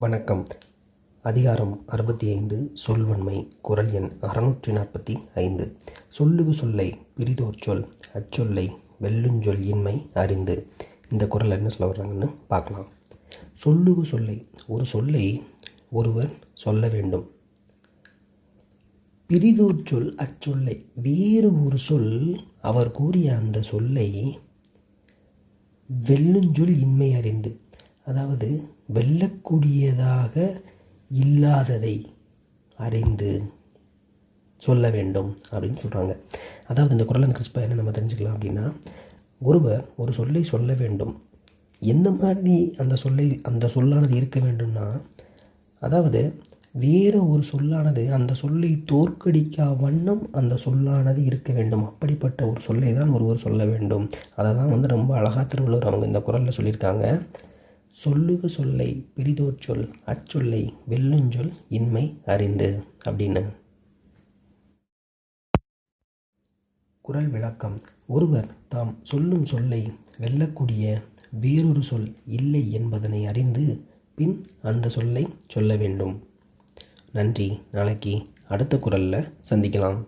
வணக்கம். அதிகாரம் அறுபத்தி ஐந்து சொல்வன்மை குரல் எண் அறுநூற்றி நாற்பத்தி ஐந்து. சொல்லுகு சொல்லை பிரிதோர் சொல் அச்சொல்லை வெல்லுஞ்சொல் இன்மை அறிந்து. இந்த குரல் என்ன சொல்ல வர்றாங்கன்னு பார்க்கலாம். சொல்லுகு சொல்லை ஒரு சொல்லை ஒருவர் சொல்ல வேண்டும். பிரிதோர் சொல் அச்சொல்லை வேறு ஒரு சொல் அவர் கூறிய அந்த சொல்லை வெல்லுஞ்சொல் இன்மை அறிந்து. அதாவது வெல்லக்கூடியதாக இல்லாததை அறிந்து சொல்ல வேண்டும் அப்படின்னு சொல்கிறாங்க அதாவது இந்த குரல் கிறிஸ்பா என்ன நம்ம தெரிஞ்சுக்கலாம் அப்படின்னா ஒருவர் ஒரு சொல்லை சொல்ல வேண்டும். எந்த மாதிரி அந்த சொல்லை அந்த சொல்லானது இருக்க வேண்டும்னா அதாவது வேறு ஒரு சொல்லானது அந்த சொல்லை தோற்கடிக்கா வண்ணம் அந்த சொல்லானது இருக்க வேண்டும். அப்படிப்பட்ட ஒரு சொல்லை தான் ஒருவர் சொல்ல வேண்டும். அதை தான் வந்து ரொம்ப அழகாக திருவள்ளுவர் அவங்க இந்த குரலில் சொல்லியிருக்காங்க. சொல்லுக சொல்லை பிரிதோர் சொல் அச்சொல்லை வெல்லுஞ்சொல் இன்மை அறிந்து அப்படின்னு. குரல் விளக்கம். ஒருவர் தாம் சொல்லும் சொல்லை வெல்லக்கூடிய வேறொரு சொல் இல்லை என்பதனை அறிந்து பின் அந்த சொல்லை சொல்ல வேண்டும். நன்றி. நாளைக்கு அடுத்த குரலில் சந்திக்கலாம்.